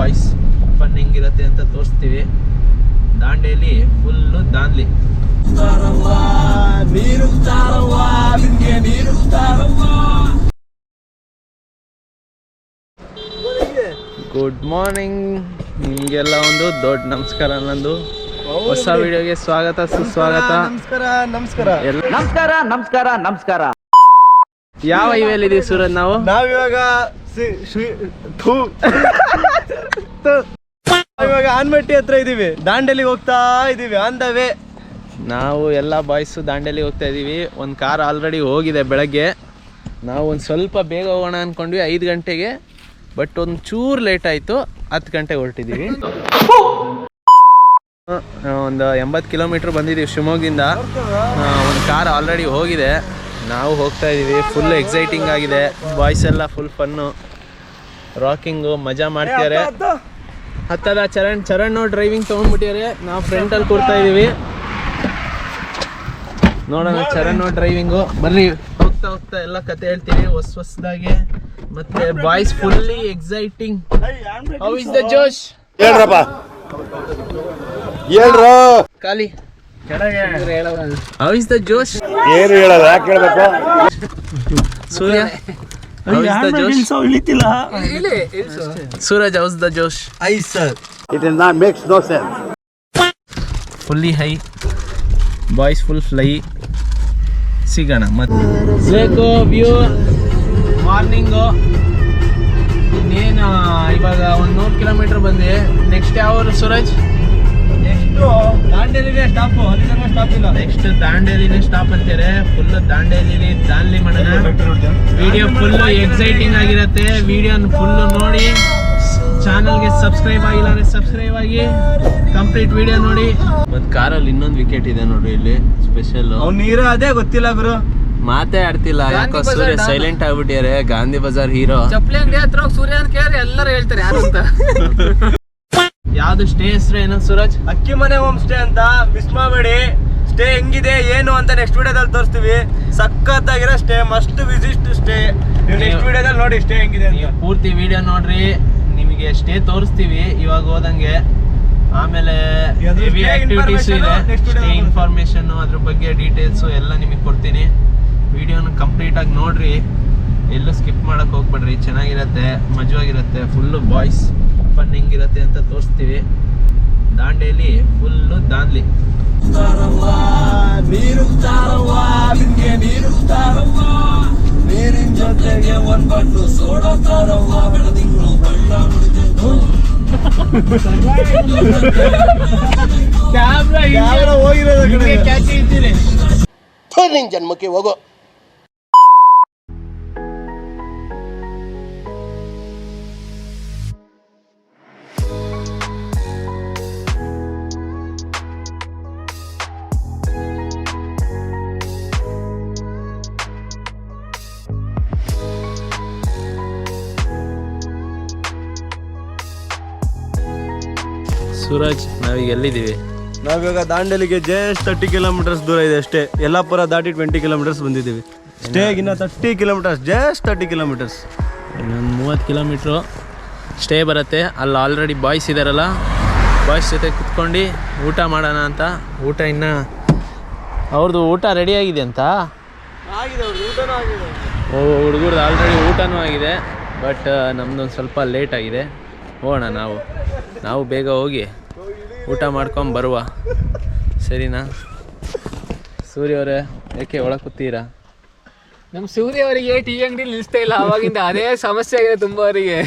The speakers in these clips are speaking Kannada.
ಬಾಯ್ಸ್ ಫನ್ ಹೆಂಗಿರತ್ತೆ ಅಂತ ತೋರಿಸ್ತೀವಿ. Dandeli full Dandeli. Good morning ನಿಮಗೆಲ್ಲ ಒಂದು ದೊಡ್ಡ ನಮಸ್ಕಾರ ನಂದು. ಹೊಸ ವಿಡಿಯೋಗೆ ಸ್ವಾಗತ ಸುಸ್ವಾಗತ. ನಮಸ್ಕಾರ ನಮಸ್ಕಾರ. ನಮಸ್ಕಾರ ನಮಸ್ಕಾರ ನಮಸ್ಕಾರ. ಯಾವ ಹೈವೇಲಿ ಇದೀವಿ ಸೂರಜ್ ನಾವು? ನಾವಿವಾಗ ನಾವಿವಾಗ ಆನ್ಮಟ್ಟಿ ಹತ್ರ ಇದೀವಿ. ದಾಂಡೇಲಿಗೆ ಹೋಗ್ತಾ ಇದೀವಿ ಆನ್ ದ ವೇ ನಾವು ಎಲ್ಲ ಬಾಯ್ಸು ದಾಂಡೇಲಿ ಹೋಗ್ತಾ ಇದೀವಿ. ಒಂದು ಕಾರ್ ಆಲ್ರೆಡಿ ಹೋಗಿದೆ ಬೆಳಗ್ಗೆ. ನಾವು ಒಂದು ಸ್ವಲ್ಪ ಬೇಗ ಹೋಗೋಣ ಅಂದ್ಕೊಂಡ್ವಿ ಐದು ಗಂಟೆಗೆ. ಬಟ್ ಒಂದು ಚೂರು ಲೇಟ್ ಆಯಿತು, ಹತ್ತು ಗಂಟೆಗೆ ಹೊರಟಿದ್ದೀವಿ ಒಂದು ಎಂಬತ್ತು ಕಿಲೋಮೀಟ್ರ್ ಬಂದಿದ್ದೀವಿ ಶಿವಮೊಗ್ಗದಿಂದ. ಒಂದು ಕಾರ್ ಆಲ್ರೆಡಿ ಹೋಗಿದೆ. ನಾವು ಹೋಗ್ತಾ ಇದೀವಿ. ಫುಲ್ ಎಕ್ಸೈಟಿಂಗ್ ಆಗಿದೆ. ಬಾಯ್ಸ್ ಎಲ್ಲ ಫುಲ್ ಫನ್ನು ರಾಕಿಂಗು ಮಜಾ ಮಾಡ್ತಿದ್ದಾರೆ. ಹತ್ತದ ಚರಣ್ ಚರಣ್ ಡ್ರೈವಿಂಗ್ ತೊಗೊಂಡ್ಬಿಟ್ಟಿದ್ದಾರೆ. ನಾವು ಫ್ರಂಟಲ್ಲಿ ಕೂರ್ತಾ ಇದ್ದೀವಿ ನೋಡೋಣ ಚರಣ್ ಡ್ರೈವಿಂಗು ಬರ್ರಿ ಹೋಗ್ತಾ ಹೋಗ್ತಾ ಎಲ್ಲ ಕತೆ ಹೇಳ್ತೀವಿ ಹೊಸ ಹೊಸದಾಗಿ. ಮತ್ತೆ boys fully exciting how is the josh ಹೇಳ್ರಪ್ಪ. ಹೇಳ್ರು. ಖಾಲಿ. ಹೌ ಇಸ್ ದ ಜೋಶ್ ಏನು ಹೇಳೋದು? ಯಾಕೆ ಹೇಳ್ಬೇಕು? ಸೂರ್ಯ? ಜೋಶ್. Suraj how's the Josh. Aye sir. It is not makes no sense fully high. Boys full fly ಸಿಗೋಣ ಮತ್ತೆ. ಬೇಕು ವ್ಯೂ ಮಾರ್ನಿಂಗು ಇನ್ನೇನು ಇವಾಗ ಒಂದು ನೂರು ಕಿಲೋಮೀಟ್ರ್ ಬಂದೆ ನೆಕ್ಸ್ಟ್ ಯಾವ ಸೂರಜ್? ಎಷ್ಟು ದಾಂಡೇಲಿನೇ ಸ್ಟಾಪ್ ಅಲ್ಲಿ ತನಕ ಸ್ಟಾಪ್ ಇಲ್ಲ. ನೆಕ್ಸ್ಟ್ ದಾಂಡೇಲಿನೇ ಸ್ಟಾಪ್ ಅಂತಾರೆ. ಫುಲ್ ದಾಂಡೇಲಿಲಿ ದಾನ್ಲಿ ಮಾಡೋಣ ವಿಡಿಯೋ ಫುಲ್ ಎಕ್ಸೈಟಿಂಗ್ ಆಗಿರತ್ತೆ. ವಿಡಿಯೋನ ಫುಲ್ ನೋಡಿ. ಚಾನಲ್ಗೆ ಸಬ್ಸ್ಕ್ರೈಬ್ ಆಗಿಲ್ಲ ಅಂದ್ರೆ ಸಬ್ಸ್ಕ್ರೈಬ್ ಆಗಿ. ಕಂಪ್ಲೀಟ್ ವಿಡಿಯೋ ನೋಡಿ. ಮತ್ತು ಕಾರಲ್ಲಿ ಇನ್ನೊಂದು ವಿಕೆಟ್ ಇದೆ ನೋಡ್ರಿ ಇಲ್ಲಿ. ಸ್ಪೆಷಲ್ ಅವ್ನು ನೀರು ಅದೇ ಗೊತ್ತಿಲ್ಲ ಗುರು. ಮಾತೇ ಆಡ್ತಿಲ್ಲ. ಯಾಕೋ ಸೂರ್ಯ ಸೈಲೆಂಟ್ ಆಗ್ಬಿಟ್ಟಿದ್ದಾರೆ ಗಾಂಧಿ ಬಜಾರ್ ಹೀರೋ ಚಪ್ಪಲಿ ಅಂಗಡಿ ಹತ್ರ ಸೂರ್ಯ ಅಂತ ಕೇಳಿ ಎಲ್ಲರೂ ಹೇಳ್ತಾರೆ ಯಾರು ಅಂತ. ಯಾವ್ದು ಸ್ಟೇ ಹೆಸರು ಏನು ಸೂರಜ್? ಅಕ್ಕಿ ಮನೆ ಹೋಮ್ ಸ್ಟೇ ಅಂತ. ಮಿಸ್ ಮಾಡಬೇಡಿ ಸ್ಟೇ ಹೆಂಗಿದೆ ಏನು ಅಂತ ನೆಕ್ಸ್ಟ್ ವಿಡಿಯೋದಲ್ಲಿ ತೋರಿಸ್ತೀವಿ. ಸಖತ್ತಾಗಿರೋ stay must visit stay next ವಿಡಿಯೋದಲ್ಲಿ ನೋಡಿ ಸ್ಟೇ ಹೆಂಗಿದೆ ಅಂತ. ಪೂರ್ತಿ ವಿಡಿಯೋ ನೋಡ್ರಿ ನಿಮಗೆ ಸ್ಟೇ ತೋರಿಸ್ತೀವಿ. ಇವಾಗ ಹೋದಂಗೆ ಆಮೇಲೆ ಅದು ಹೆವಿ stay ಆಕ್ಟಿವಿಟೀಸ್ ಇದೆ. ಸ್ಟೇ ಇನ್ಫಾರ್ಮೇಶನ್ ಅದ್ರ ಬಗ್ಗೆ ಡೀಟೇಲ್ಸು ಎಲ್ಲ ನಿಮಗೆ ಕೊಡ್ತೀನಿ. ವಿಡಿಯೋನ ಕಂಪ್ಲೀಟ್ ಆಗಿ ನೋಡ್ರಿ. ಎಲ್ಲೂ ಸ್ಕಿಪ್ ಮಾಡಕ್ ಹೋಗ್ಬೇಡ್ರಿ. ಚೆನ್ನಾಗಿರತ್ತೆ ಮಜವಾಗಿರತ್ತೆ ಫುಲ್ಲು ಬಾಯ್ಸ್ ಫನ್ ಹೆಂಗಿರತ್ತೆ ಅಂತ ತೋರಿಸ್ತೀವಿ ದಾಂಡೇಲಿ ಫುಲ್ಲು ದಾಂಡ್ಲಿ ನೀರು ನೀರು ನೀರಿನ ಜೊತೆಗೆ ಒಂದ್ ಬಟ್ಟು ಸೋಡಾ ತಾರವ್ವ ಬೆಳದಿಂಗಳು ಬಣ್ಣ ಕ್ಯಾಮ್ರಾ ಹೋಗಿರೋದು ಕಡೆ. ನಿನ್ ಜನ್ಮಕ್ಕೆ ಹೋಗೋ ಸೂರಜ್ ನಾವೀಗ ಎಲ್ಲಿದ್ದೀವಿ? ನಾವೀಗ ದಾಂಡೇಲಿಗೆ ಜಸ್ಟ್ ತರ್ಟಿ ಕಿಲೋಮೀಟರ್ಸ್ ದೂರ ಇದೆ ಅಷ್ಟೇ. ಯಲ್ಲಾಪುರ ದಾಟಿ ಟ್ವೆಂಟಿ ಕಿಲೋಮೀಟರ್ಸ್ ಬಂದಿದ್ದೀವಿ. ಸ್ಟೇಗಿನ್ನ thirty kilometres just thirty kilometres ಇನ್ನೊಂದು ಮೂವತ್ತು ಕಿಲೋಮೀಟ್ರು ಸ್ಟೇ ಬರುತ್ತೆ. ಅಲ್ಲಿ ಆಲ್ರೆಡಿ ಬಾಯ್ಸ್ ಇದ್ದಾರಲ್ಲ ಬಾಯ್ಸ್ ಜೊತೆ ಕುತ್ಕೊಂಡು ಊಟ ಮಾಡೋಣ ಅಂತ. ಊಟ ಇನ್ನು ಅವ್ರದ್ದು ಊಟ ರೆಡಿ ಆಗಿದೆ ಅಂತ? ಆಗಿದೆ ಊಟನೂ ಆಗಿದೆ. ಓ ಹುಡುಗರ್ದು ಆಲ್ರೆಡಿ ಊಟನೂ ಆಗಿದೆ. ಬಟ್ ನಮ್ದೊಂದು ಸ್ವಲ್ಪ ಲೇಟ್ ಆಗಿದೆ. ಹೋಗೋಣ ನಾವು. ನಾವು ಬೇಗ ಹೋಗಿ ಊಟ ಮಾಡ್ಕೊಂಡು ಬರುವ. ಸರಿನಾ? ಸೂರ್ಯ ಅವರೇ ಯಾಕೆ ಒಳಗೆ ಕೂತೀರಾ? ನಮ್ಮ ಸೂರ್ಯ ಅವರಿಗೆ ಟೀ ಅಂಗಡಿ ನಿಲ್ಲಿಸ್ತಾ ಇಲ್ಲ ಅವಾಗಿಂದ ಅದೇ ಸಮಸ್ಯೆ ಆಗಿದೆ ತುಂಬಾ ಅವರಿಗೆ.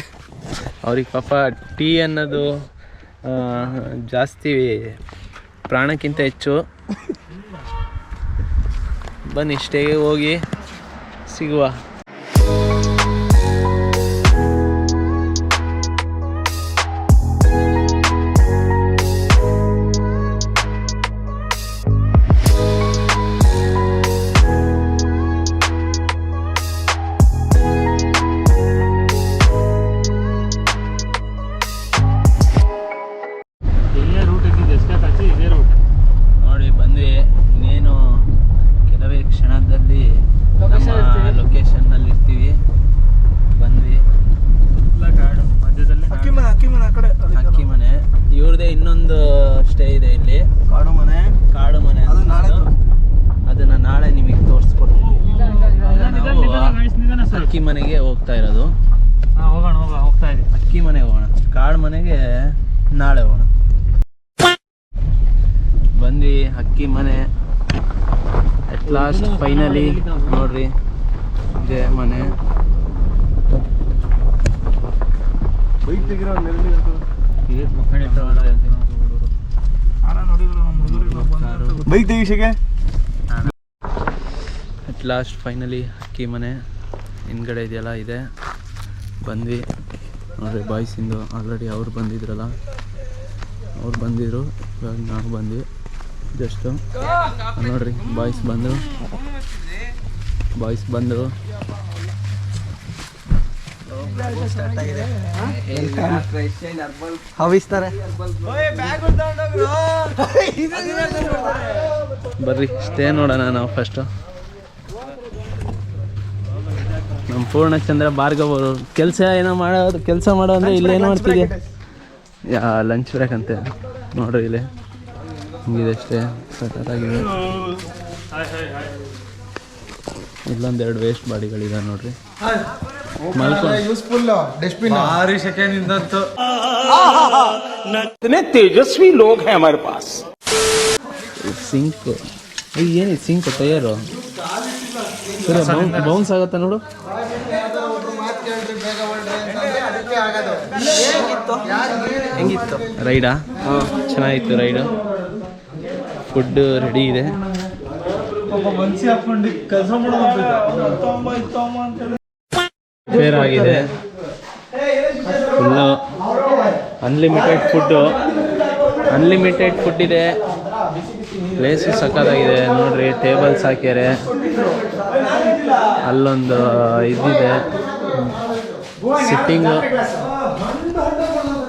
ಅವ್ರಿಗೆ ಪಾಪ ಟೀ ಅನ್ನೋದು ಜಾಸ್ತಿ ಪ್ರಾಣಕ್ಕಿಂತ ಹೆಚ್ಚು. ಬನ್ನಿ ಇಷ್ಟೇ ಹೋಗಿ ಸಿಗುವ. ಕಾಡು ಮನೆಗೆ ನಾಳೆ ಹೋಗೋಣ. ಬಂದ್ವಿ ಅಕ್ಕಿ ಮನೆ. ಅಟ್ ಲಾಸ್ಟ್ ಫೈನಲಿ ನೋಡ್ರಿ ಇದೆ ಮನೆ. Bike ತೆಗಿಸಕ್ಕೆ at last finally Akki Mane. ಹಿಂದ್ಗಡೆ ಇದೆಯಲ್ಲ ಇದೆ. ಬಂದ್ವಿ. ನೋಡ್ರಿ ಬಾಯ್ಸಿಂದು ಆಲ್ರೆಡಿ ಅವ್ರು ಬಂದಿದ್ರಲ್ಲ? ಅವ್ರು ಬಂದಿದ್ರು ಇವಾಗ ನಾವು ಬಂದ್ವಿ. ಜಸ್ಟು ನೋಡ್ರಿ ಬಾಯ್ಸ್ ಬಂದರು. ಬಾಯ್ಸ್ ಬಂದರು. ಹವಿಸ್ತಾರೆ. ಬರ್ರಿ ಸ್ಟೇ ನೋಡೋಣ ನಾವು ಫಸ್ಟು ನಮ್ಮ ಪೂರ್ಣಚಂದ್ರ ಭಾರ್ಗವ್ ಅವರು ಕೆಲಸ ಏನೋ ಮಾಡೋ ಕೆಲಸ ಮಾಡೋ ಅಂದರೆ ಇಲ್ಲೇನು ಮಾಡ್ತಿದ್ಯಾ? ಯಾ ಲಂಚ್ ಬ್ರೇಕ್ ಅಂತೆ. ನೋಡ್ರಿ ಇಲ್ಲಿ. ಹಿಂಗಿದಷ್ಟೇ ಸಖತ್ತಾಗಿದೆ ಇಲ್ಲೊಂದು ಎರಡು ವೇಸ್ಟ್ ಬಾಡಿಗಳಿದೆ ನೋಡ್ರಿ. ತೇಜಸ್ವಿ ಲೋಕ ಹೇ ಪಾಸ್ ಸಿಂಕ್ ಏನಿದೆ ಸಿಂಕ್. ತಯಾರು ಬೌನ್ಸ್ ಆಗುತ್ತಾ ನೋಡು. ಹೆಂಗಿತ್ತು? ರೈಡಾ? ಚೆನ್ನಾಗಿತ್ತು ರೈಡು. ಫುಡ್ ರೆಡಿ ಇದೆ. ಫೇರ್ ಆಗಿದೆ. Full unlimited food unlimited food ಇದೆ. ಪ್ಲೇಸು ಸಕ್ಕತ್ತಾಗಿದೆ ನೋಡ್ರಿ ಟೇಬಲ್ಸ್ ಹಾಕ್ಯಾರೆ. ಅಲ್ಲೊಂದು ಇದಿದೆ. ಸಿಟ್ಟಿಂಗು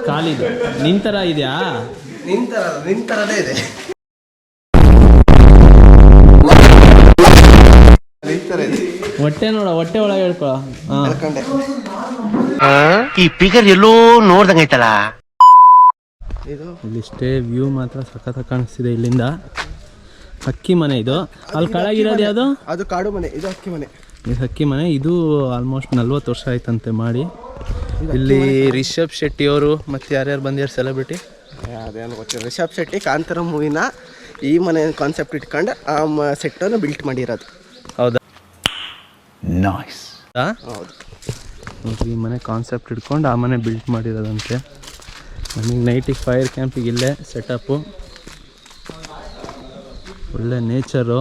ಕಾಲಿದೆ. ನಿಂತರ ಇದೆಯಾ? ನಿಂತರ ನಿಂತರದೇ ಇದೆ. ಹೊಟ್ಟೆ ನೋಡ ಹೊಟ್ಟೆ ಒಳಗೆ ಹೇಳ್ಕೊ. ಈ ಪಿಗರ್ ಎಲ್ಲೋ ನೋಡ್ದಂಗೈತಲ್ಲ ಇದು ಇಲ್ಲಿ ಸ್ಟೇ ವ್ಯೂ ಮಾತ್ರ ಸಖತ್ ಕಾಣಿಸ್ತಿದೆ ಇಲ್ಲಿಂದ. ಅಕ್ಕಿ ಮನೆ ಇದು. ಅಲ್ಲಿ ಕೆಳಗಿರೋದು ಯಾವುದು? ಅದು ಕಾಡು ಮನೆ ಇದು ಅಕ್ಕಿ ಮನೆ. ಇದು ಅಕ್ಕಿ ಮನೆ. ಇದು ಆಲ್ಮೋಸ್ಟ್ ನಲ್ವತ್ತು ವರ್ಷ ಆಯ್ತಂತೆ ಮಾಡಿ. ಇಲ್ಲಿ ರಿಷಬ್ ಶೆಟ್ಟಿ ಅವರು ಮತ್ತು ಯಾರ್ಯಾರು ಬಂದಿದ್ದಾರೆ ಸೆಲೆಬ್ರಿಟಿ ಅದೇನು ಗೊತ್ತಿಲ್ಲ. ರಿಷಬ್ ಶೆಟ್ಟಿ ಕಾಂತಾರ ಮೂವಿನ ಈ ಮನೆ ಕಾನ್ಸೆಪ್ಟ್ ಇಟ್ಕೊಂಡು ಆ ಸೆಟ್ಟನ್ನು ಬಿಲ್ಟ್ ಮಾಡಿರೋದು. ಹೌದಾ? ನಾಯ್ಸ್ ಹೌದು. ಈ ಮನೆ ಕಾನ್ಸೆಪ್ಟ್ ಇಟ್ಕೊಂಡು ಆ ಮನೆ ಬಿಲ್ಟ್ ಮಾಡಿರೋದಂತೆ. ನಮಗೆ ನೈಟಿಗೆ ಫೈರ್ ಕ್ಯಾಂಪಿಗೆ ಇಲ್ಲೇ ಸೆಟಪ್ಪು ಒಳ್ಳೆ ನೇಚರು.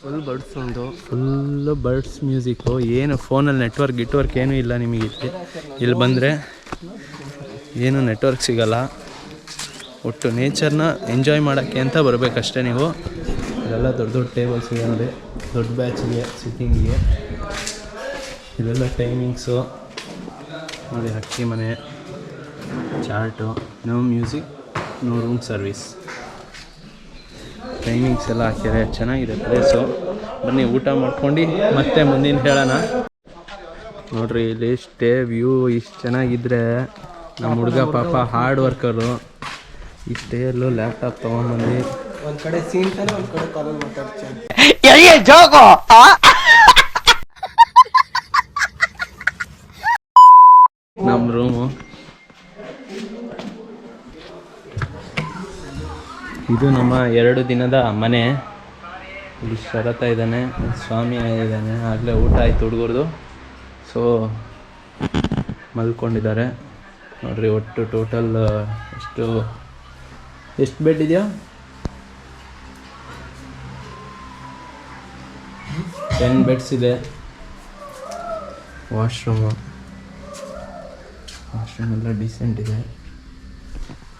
ಫುಲ್ ಬರ್ಡ್ಸ್ ಒಂದು ಫುಲ್ಲು ಬರ್ಡ್ಸ್ ಮ್ಯೂಸಿಕ್ಕು ಏನು ಫೋನಲ್ಲಿ ನೆಟ್ವರ್ಕ್ ಗಿಟ್ವರ್ಕ್ ಏನೂ ಇಲ್ಲ ನಿಮಗೆ ಇಲ್ಲಿ. ಇಲ್ಲಿ ಬಂದರೆ ಏನು ನೆಟ್ವರ್ಕ್ ಸಿಗಲ್ಲ. ಒಟ್ಟು ನೇಚರ್ನ ಎಂಜಾಯ್ ಮಾಡೋಕ್ಕೆ ಅಂತ ಬರಬೇಕಷ್ಟೇ ನೀವು. ಇದೆಲ್ಲ ದೊಡ್ಡ ದೊಡ್ಡ ಟೇಬಲ್ಸ್ ಇದೆ ನೋಡಿ. ದೊಡ್ಡ ಬ್ಯಾಚಿಗೆ ಸಿಟ್ಟಿಂಗಿಗೆ ಇದೆಲ್ಲ ಟೈಮಿಂಗ್ಸು ನೋಡಿ Hakki Mane chart no music no room service timings ಎಲ್ಲ ಹಾಕಿದೆ ಚೆನ್ನಾಗಿದೆ ಪ್ಲೇಸು ಬನ್ನಿ ಊಟ ಮಾಡ್ಕೊಂಡು ಮತ್ತೆ ಮುಂದಿನ ಹೇಳೋಣ. ನೋಡ್ರಿ ಇಲ್ಲಿ ಸ್ಟೇ ವ್ಯೂ ಇಷ್ಟು ಚೆನ್ನಾಗಿದ್ರೆ ನಮ್ಮ ಹುಡುಗ ಪಾಪ ಹಾರ್ಡ್ ವರ್ಕರು ಈ ಸ್ಟೇಯಲ್ಲೂ ಲ್ಯಾಪ್ಟಾಪ್ ತೊಗೊಂಡ್ಬಂದು ಒಂದು ಕಡೆ ಸೀನ್ ತಾನೆ ಒಂದು ಕಡೆ ಕಾಲಲ್ಲಿ ಮಾತಾಡ್ತೀನಿ ನಮ್ಮ ರೂಮು ಇದು ನಮ್ಮ ಎರಡು ದಿನದ ಮನೆ. ಇಲ್ಲಿ ಶರತ ಇದ್ದಾನೆ, ಸ್ವಾಮಿ ಇದ್ದಾನೆ. ಆಗಲೇ ಊಟ ಆಯ್ತು ಹುಡುಗರ್ದು. ಸೊ ಮಲ್ಕೊಂಡಿದ್ದಾರೆ. ನೋಡ್ರಿ ಒಟ್ಟು ಟೋಟಲ್ ಎಷ್ಟು ಎಷ್ಟು ಬೆಡ್ ಇದೆಯಾ? ಟೆನ್ ಬೆಡ್ಸ್ ಇದೆ. ವಾಶ್ರೂಮು ವಾಶ್ರೂಮ್ ಎಲ್ಲ ಡೀಸೆಂಟ್ ಇದೆ.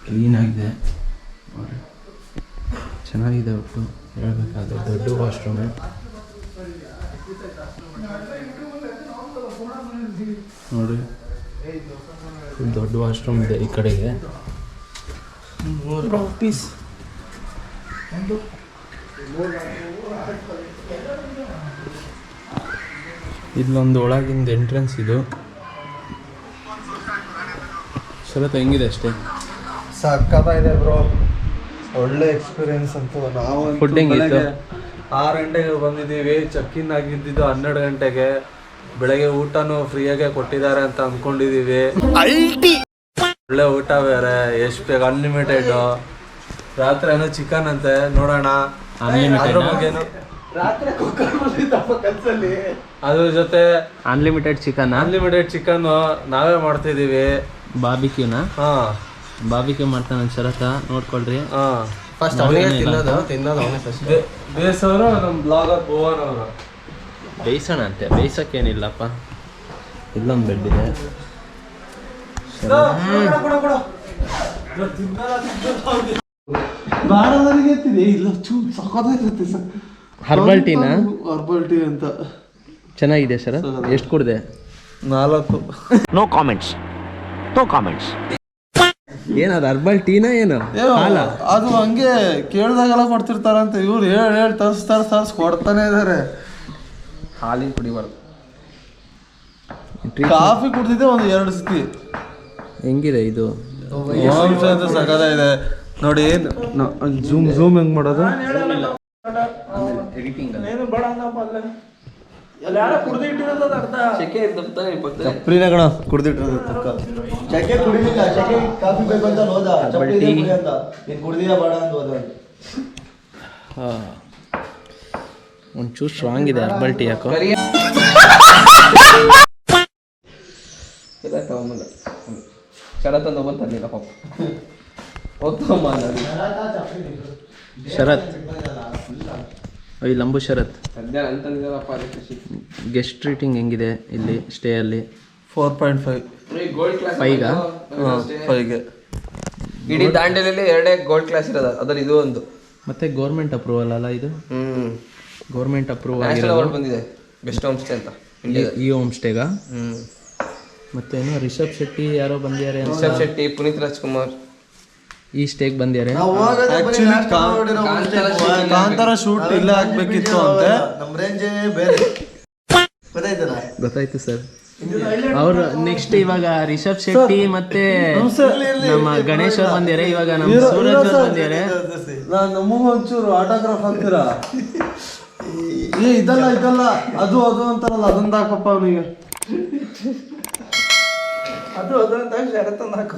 ಕ್ಲೀನಾಗಿದೆ ನೋಡಿ ಚೆನ್ನಾಗಿದೆ ಒಟ್ಟು. ಹೇಳಬೇಕಾದ್ರೆ ದೊಡ್ಡ ವಾಶ್ರೂಮು. ನೋಡಿ ದೊಡ್ಡ ವಾಶ್ರೂಮ್ ಇದೆ ಈ ಕಡೆಗೆ. ಪೀಸ್ ಇಲ್ಲೊಂದು ಒಳಗಿಂದ ಎಂಟ್ರೆನ್ಸ್ ಇದು. ಸ್ವಲ್ಪ ಹೆಂಗಿದೆ ಅಷ್ಟೇ? ಸಕ್ಕತ್ತಾಗಿದೆ ಬ್ರೋ. ಒಳ್ಳೆ ಎಕ್ಸ್ಪೀರಿಯನ್ಸ್ ಅಂತ ನಾವು ಹೆಂಗಿತ್ತು? ಆರು ಗಂಟೆಗೆ ಬಂದಿದ್ದೀವಿ ಚಕ್ಕಿನ್ ಆಗಿದ್ದಿದ್ದು ಹನ್ನೆರಡು ಗಂಟೆಗೆ. ಬೆಳಗ್ಗೆ ಊಟನೂ ಫ್ರೀಯಾಗೆ ಕೊಟ್ಟಿದ್ದಾರೆ ಅಂತ ಅನ್ಕೊಂಡಿದೀವಿ ಒಳ್ಳೆ ಊಟ ಬೇರೆ ಎಷ್ಟು ಬೇಗ ಅನ್ಲಿಮಿಟೆಡ್ ರಾತ್ರಿ ಏನೋ ಚಿಕನ್ ಅಂತೆ ನೋಡೋಣ. ಅದ್ರ ಬಗ್ಗೆನು. ಅದ್ರ ಜೊತೆ ಅನ್ಲಿಮಿಟೆಡ್ ಚಿಕನ್ ಅನ್ಲಿಮಿಟೆಡ್ ಚಿಕನ್ ನಾವೇ ಮಾಡ್ತಿದೀವಿ ಬಾಬಿಕ್ಯೂನ ಹಾ. ಬಾಬಿಕ್ಯೂ ಮಾಡ್ತಾನೆ ಶರತ ನೋಡ್ಕೊಳ್ರಿ. ಹಾ. ಫಸ್ಟ್ ಅವನಿಗೆ ತಿನ್ನೋದು ತಿನ್ನೋದು ಬೇಸವರು ನಮ್ಮ ಬ್ಲಾಗರ್ ಭುವನ್ ಅವರು. ಬೇಯಿಸೋಣ ಅಂತೆ ಬೇಯಿಸೋಕ್ಕೇನಿಲ್ಲಪ್ಪ ಇಲ್ಲೊಂದು ಬೆಡ್ ಇದೆ. ಬೇಡ ನನಗೆ ಎತ್ತಿದೆ ಇಲ್ಲ ಚೂ ಸಖತ್ತಾಗಿರುತ್ತೆ ಸರ್. ಹರ್ಬಲ್ ಟೀನಾ ಹರ್ಬಲ್ ಟೀ ಅಂತ. ಚೆನ್ನಾಗಿದೆ ಸರ್. ಎಷ್ಟು ಕುಡ್ದೆ? ನಾಲ್ಕು. No comments no comments. ಏನದು ಹರ್ಬಲ್ ಟೀನಾ ಏನು? ಹಾಲ? ಅದು ಹಂಗೆ ಕೇಳ್ದಾಗೆಲ್ಲ ಕೊಡ್ತಿರ್ತಾರಂತ ಇವ್ರು ಹೇಳಿ ಹೇಳಿ ತರ್ಸ್ ತರ್ಸ್ ತರ್ಸ್ ಕೊಡ್ತಾನೆ ಇದಾರೆ. ಹಾಲಿನ ಕುಡಿಬಾರ್ದು ಕಾಫಿ ಕುಡ್ದಿದ್ದೆ ಒಂದು ಎರಡು ಸತಿ. ಹೆಂಗಿದೆ ಇದು? ಸಗದ ಇದೆ. ನೋಡಿ ಜೂಮ್ ಜೂಮ್ ಹೆಂಗ್ ಮಾಡೋದು? ಚಪ್ರಿನ ಕಣ ಕುಡ್ದಿಟ್ಟಿರೋದು ತಕ್ಕ. ಚಕ್ಕೆ ಕುಡಿಲಿಲ್ಲ ಚಕ್ಕೆ ಕಾಫಿ ಬೇಕು ಅಂತ ಹೋದ ಚಪ್ಪಲಿ ಇದೆ ಕುಡಿ ಅಂತ. ನೀನ್ ಕುಡ್ದಿಯಾ ಬೇಡ ಅಂತ ಹೋದ. ಒಂಚೂರು ಸ್ಟ್ರಾಂಗ್ ಇದೆ ಹರ್ಬಲ್ ಟೀ ಯಾಕೋ? ಶರತ್ ಓಯ್ ಲಂಬು ಶರತ್. ಗೆಸ್ಟ್ ಟ್ರೀಟಿಂಗ್ ಹೆಂಗಿದೆ ಇಲ್ಲಿ ಸ್ಟೇ ಅಲ್ಲಿ? ಫೋರ್ ಪಾಯಿಂಟ್ ಫೈವ್ ಫೈವ್ ಫೈವ್ಗೆ ಇಡೀ ದಾಂಡೇಲಿಯಲ್ಲಿ ಎರಡೇ ಗೋಲ್ಡ್ ಕ್ಲಾಸ್ ಇರೋದು ಅದರಲ್ಲಿ ಇದು ಒಂದು. ಮತ್ತೆ ಗೌರ್ಮೆಂಟ್ ಅಪ್ರೂವಲ್ ಅಲ್ಲ ಇದು? ಹ್ಮ್. ಗೌರ್ಮೆಂಟ್ ಅಪ್ರೂವಲ್ ಆಗಿರೋದು? ಬಂದಿದೆ ಬೆಸ್ಟ್ ಹೋಮ್ ಸ್ಟೇ ಅಂತ ಈ- ಈ ಹೋಮ್ ಸ್ಟೇಗಾ ಹ್ಮ್. ಮತ್ತೆ ಏನೋ ರಿಷಬ್ ಶೆಟ್ಟಿ ಯಾರೋ ಬಂದಿದ್ದಾರೆ ಅಂತ? ರಿಷಬ್ ಶೆಟ್ಟಿ ಪುನೀತ್ ರಾಜ್ಕುಮಾರ್. ಈ ಸ್ಟೇಕ್ ಬಂದಿದ್ದಾರೆ ಆಕ್ಚುಲಿ ಕಾಂತಾರ ಶೂಟ್ ಇಲ್ಲ. ಹಾಕ್ಬೇಕಿತ್ತು ಅಂತ. ಗೊತ್ತಾಯ್ತು ಸರ್. ಅವ್ರು ನೆಕ್ಸ್ಟ್ ಇವಾಗ ರಿಷಬ್ ಶೆಟ್ಟಿ ಮತ್ತೆ ನಮ್ಮ ಗಣೇಶ್ ಅವ್ರು ಬಂದಿದ್ದಾರೆ. ಇವಾಗ ನಮ್ಮ ಸೂರಜ್ ಅವ್ರು ಬಂದಿದ್ದಾರೆ. ಒಂಚೂರು ಆಟೋಗ್ರಾಫ್ ಅಂತೀರಾ ಏ ಇದಲ್ಲ ಇದಲ್ಲ. ಅದು ಅದು ಅಂತಾರಲ್ಲ ಅದೊಂದು ಹಾಕಪ್ಪ ಅವನಿಗೆ. ಅದು ಅದು ಅಂತ ಶರತ್ ಹಾಕು.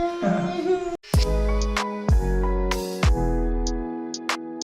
Uh.